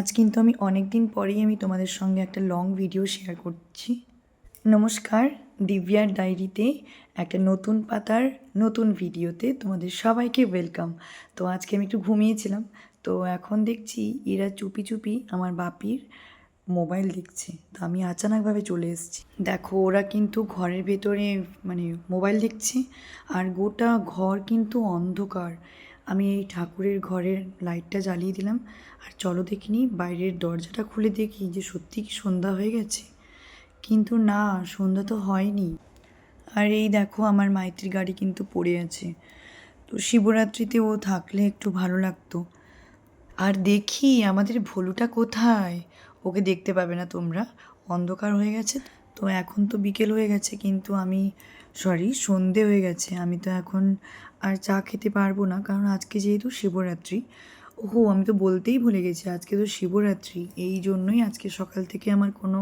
আজ কিন্তু আমি অনেক দিন পরেই আমি তোমাদের সঙ্গে একটা লং ভিডিও শেয়ার করছি। নমস্কার, দিব্যার ডায়েরিতে একটা নতুন পাতার নতুন ভিডিওতে তোমাদের সবাইকে ওয়েলকাম তো আজকে আমি একটু ঘুমিয়েছিলাম, তো এখন দেখছি এরা চুপি চুপি আমার বাপির মোবাইল দেখছে। তো আমি আচানকভাবে চলে এসেছি। দেখো, ওরা কিন্তু ঘরের ভেতরে মানে মোবাইল দেখছে, আর গোটা ঘর কিন্তু অন্ধকার। আমি এই ঠাকুরের ঘরের লাইটটা জ্বালিয়ে দিলাম। আর চলো দেখিনি বাইরের দরজাটা খুলে দেখি যে সত্যি কি সন্ধ্যা হয়ে গেছে। কিন্তু না, সন্ধ্যা তো হয়নি। আর এই দেখো আমার মাইতির গাড়ি কিন্তু পড়ে আছে। তো শিবরাত্রিতে ও থাকলে একটু ভালো লাগতো। আর দেখি আমাদের ভলুটা কোথায়? ওকে দেখতে পাবে না তোমরা? অন্ধকার হয়ে গেছে তো এখন তো বিকেল হয়ে গেছে, কিন্তু আমি সরি সন্ধে হয়ে গেছে। আমি তো এখন আর চা খেতে পারব না, কারণ আজকে যেহেতু শিবরাত্রি। ওহো, আমি তো বলতেই ভুলে গেছি, আজকে তো শিবরাত্রি। এই জন্যই আজকে সকাল থেকে আমার কোনো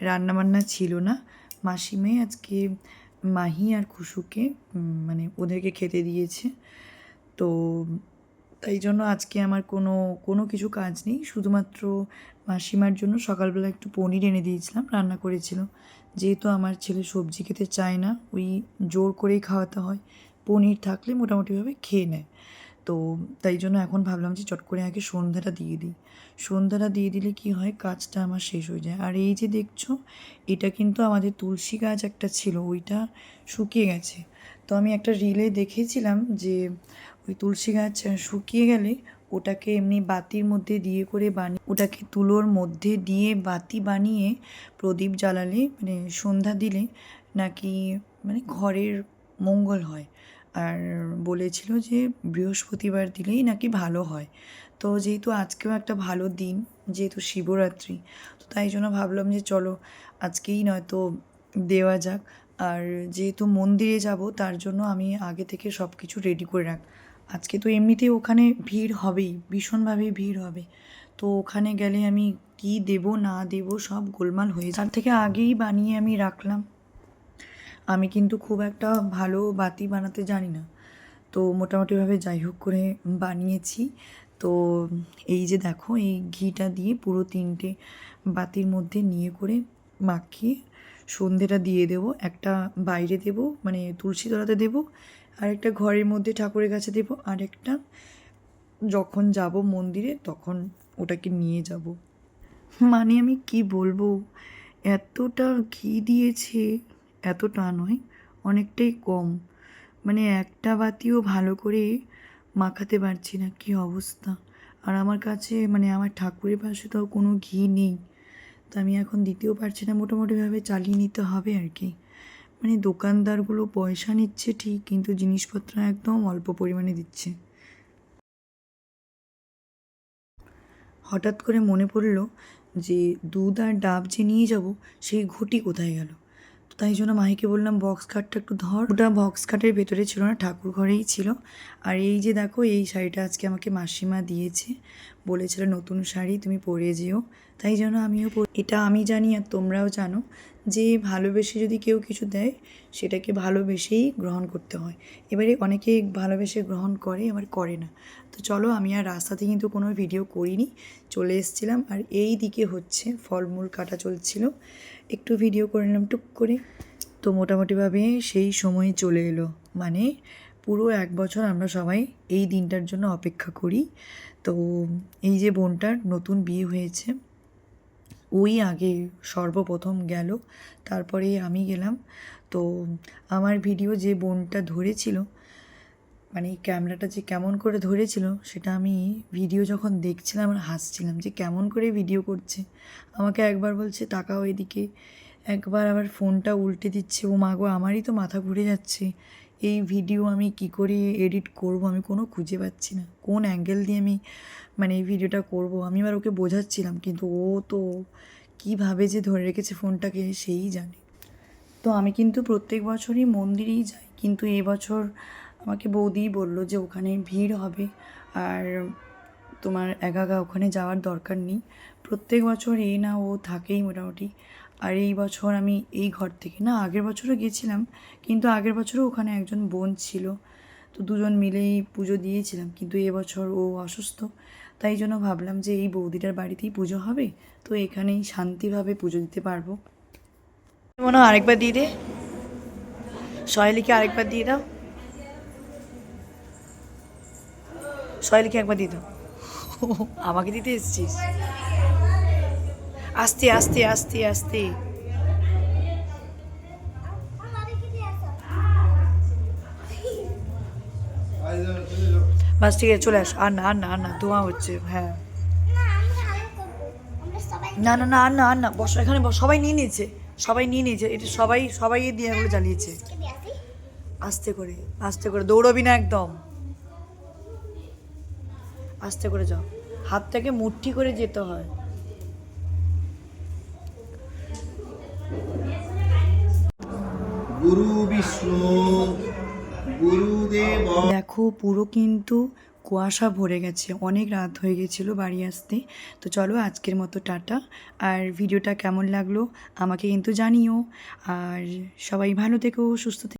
রান্নাবান্না ছিল না। মাসিমে আজকে মাহি আর খুশুকে মানে ওদেরকে খেতে দিয়েছে। তো, তাই জন্য আজকে আমার কোনো কোনো কিছু কাজ নেই। শুধুমাত্র মাসিমার জন্য সকালবেলা একটু পনির এনে দিয়েছিলাম, রান্না করেছিল। যেহেতু আমার ছেলে সবজি খেতে চায় না, ওই জোর করেই খাওয়াতে হয়। পনির থাকলে মোটামুটিভাবে খেয়ে নেয়। তো তাই জন্য এখন ভাবলাম যে চট করে আগে সন্ধ্যাটা দিয়ে দিই। সন্ধ্যাটা দিয়ে দিলে কি হয়, কাজটা আমার শেষ হয়ে যায়। আর এই যে দেখছ, এটা কিন্তু আমাদের তুলসী গাছ একটা ছিল, ওইটা শুকিয়ে গেছে। তো আমি একটা রিলে দেখেছিলাম যে ওই তুলসী গাছ শুকিয়ে গেলে ওটাকে এমনি বাতির মধ্যে দিয়ে করে বানিয়ে, ওটাকে তুলোর মধ্যে দিয়ে বাতি বানিয়ে প্রদীপ জ্বালালে মানে সন্ধ্যা দিলে নাকি মানে ঘরের মঙ্গল হয়। আর বলেছিল যে বৃহস্পতিবার দিলেই নাকি ভালো হয়। তো যেহেতু আজকেও একটা ভালো দিন, যেহেতু শিবরাত্রি, তো তাই জন্য ভাবলাম যে চলো আজকেই নয়তো দেওয়া যাক। আর যেহেতু মন্দিরে যাব, তার জন্য আমি আগে থেকে সব কিছু রেডি করে রাখ আজকে তো এমনিতেই ওখানে ভিড় হবেই, ভীষণভাবে ভিড় হবে। তো ওখানে গেলে আমি কি দেব, না দেব, সব গোলমাল হয়ে। তার থেকে আগেই বানিয়ে আমি রাখলাম। আমি কিন্তু খুব একটা ভালো বাতি বানাতে জানি না। তো মোটামুটিভাবে যাই হোক করে বানিয়েছি। তো এই যে দেখো, এই ঘিটা দিয়ে পুরো তিনটে বাতির মধ্যে নিয়ে করে মাখিয়ে সন্ধেটা দিয়ে দেব, একটা বাইরে দেব মানে তুলসী তলাতে দেব, আর একটা ঘরের মধ্যে ঠাকুরের কাছে দেব, আর একটা যখন যাব মন্দিরে তখন ওটাকে নিয়ে যাব। মানে আমি কি বলব? এতটা ঘি দিয়েছে, এতটা নয়, অনেকটাই কম। মানে একটা বাতিও ভালো করে মাখাতে পারছি না, কি অবস্থা? আর আমার কাছে মানে আমার ঠাকুরের পাশে তো কোনো ঘি নেই। তো আমি এখন দিতেও পারছি না মোটামুটিভাবে চালিয়ে নিতে হবে আর কি। মানে দোকানদারগুলো পয়সা নিচ্ছে ঠিক, কিন্তু জিনিসপত্র একদম অল্প পরিমাণে দিচ্ছে। হঠাৎ করে মনে পড়ল যে দুধ আর ডাব যে নিয়ে যাব, সেই ঘটি কোথায় গেল? তো তাই জন্য মাহিকে বললাম, বক্স কাটটা একটু ধর। ওটা বক্স কাটের ভেতরে ছিল না, ঠাকুর ঘরেই ছিল। আর এই যে দেখো, এই শাড়িটা আজকে আমাকে মাসিমা দিয়েছে। বলেছিল, নতুন শাড়ি, তুমি পরে যেও। তাই জন্য আমিও এটা আমি জানি আর তোমরাও জানো যে ভালোবেসে যদি কেউ কিছু দেয়, সেটাকে ভালোবেসেই গ্রহণ করতে হয়। এবারে অনেকে ভালোবেসে গ্রহণ করে, আবার করে না। তো চলো আমি আর রাস্তাতে কিন্তু কোনো ভিডিও করিনি, চলে এসেছিলাম। আর এই দিকে হচ্ছে ফলমূল কাটা চলছিল। একটু ভিডিও করে নিলাম, টুক করে। তো মোটামুটিভাবে সেই সময় চলে এলো। মানে পুরো এক বছর আমরা সবাই এই দিনটার জন্য অপেক্ষা করি। তো এই যে বোনটার নতুন বিয়ে হয়েছে ওই আগে সর্বপ্রথম গেল, তারপরে আমি গেলাম। তো আমার ভিডিও যে বোনটা ধরেছিল মানে এই ক্যামেরাটা যে কেমন করে ধরেছিল, সেটা আমি ভিডিও যখন দেখছিলাম আর হাসছিলাম যে কেমন করে ভিডিও করছে। আমাকে একবার বলছে তাকাও এদিকে একবার আবার ফোনটা উল্টে দিচ্ছে, ও মাগো আমারই তো মাথা ঘুরে যাচ্ছে। এই ভিডিও আমি কি করে এডিট করব? আমি কোনো খুঁজে পাচ্ছি না। কোন অ্যাঙ্গেল দিয়ে আমি মানে এই ভিডিওটা করব? আমি আবার ওকে বোঝাচ্ছিলাম, কিন্তু ও তো কীভাবে যে ধরে রেখেছে ফোনটাকে সেই জানে। তো আমি কিন্তু প্রত্যেক বছরই মন্দিরেই যাই, কিন্তু এবছর আমাকে বৌদিই বলল যে ওখানে ভিড় হবে আর তোমার একা একা ওখানে যাওয়ার দরকার নেই। প্রত্যেক বছর এই না ও থাকেই মোটামুটি। আর এই বছর আমি এই ঘর থেকে, না আগের বছরও গেছিলাম কিন্তু আগের বছরও ওখানে একজন বোন ছিল। তো দুজন মিলেই পুজো দিয়েছিলাম, কিন্তু এবছর ও অসুস্থ। তাই জন্য ভাবলাম যে এই বৌদিটার বাড়িতেই পুজো হবে, তো এখানেই শান্তিভাবে পুজো দিতে পারব। মনে হয় আরেকবার দিয়ে দে। সহেলিকে আরেকবার দিয়ে দাও। সহেলিকে একবার দিয়ে দাও। আমাকে দিতে এসছিস? আস্তে আস্তে আস্তে আস্তে। বাস ঠিক আছে চলে আস। আর না আর না আর না, ধোঁয়া হচ্ছে হ্যাঁ। না না না, আর না আর না, বসো, এখানে সবাই নিয়ে নিয়েছে, সবাই নিয়ে নিয়েছে, এটা সবাই সবাই এই দিয়ে এগুলো জ্বালিয়েছে। আস্তে করে আস্তে করে, দৌড়বি না একদম। আস্তে করে যাও, হাতটাকে মুঠি করে যেতে হয়। গুরু বিষ্ণু দেখো, পুরো কিন্তু কুয়াশা ভরে গেছে। অনেক রাত হয়ে গেছিল বাড়ি আসতে। তো চলো আজকের মতো টাটা। আর ভিডিওটা কেমন লাগল আমাকে কিন্তু জানিও। আর সবাই ভালো থেকো, সুস্থ থেকো।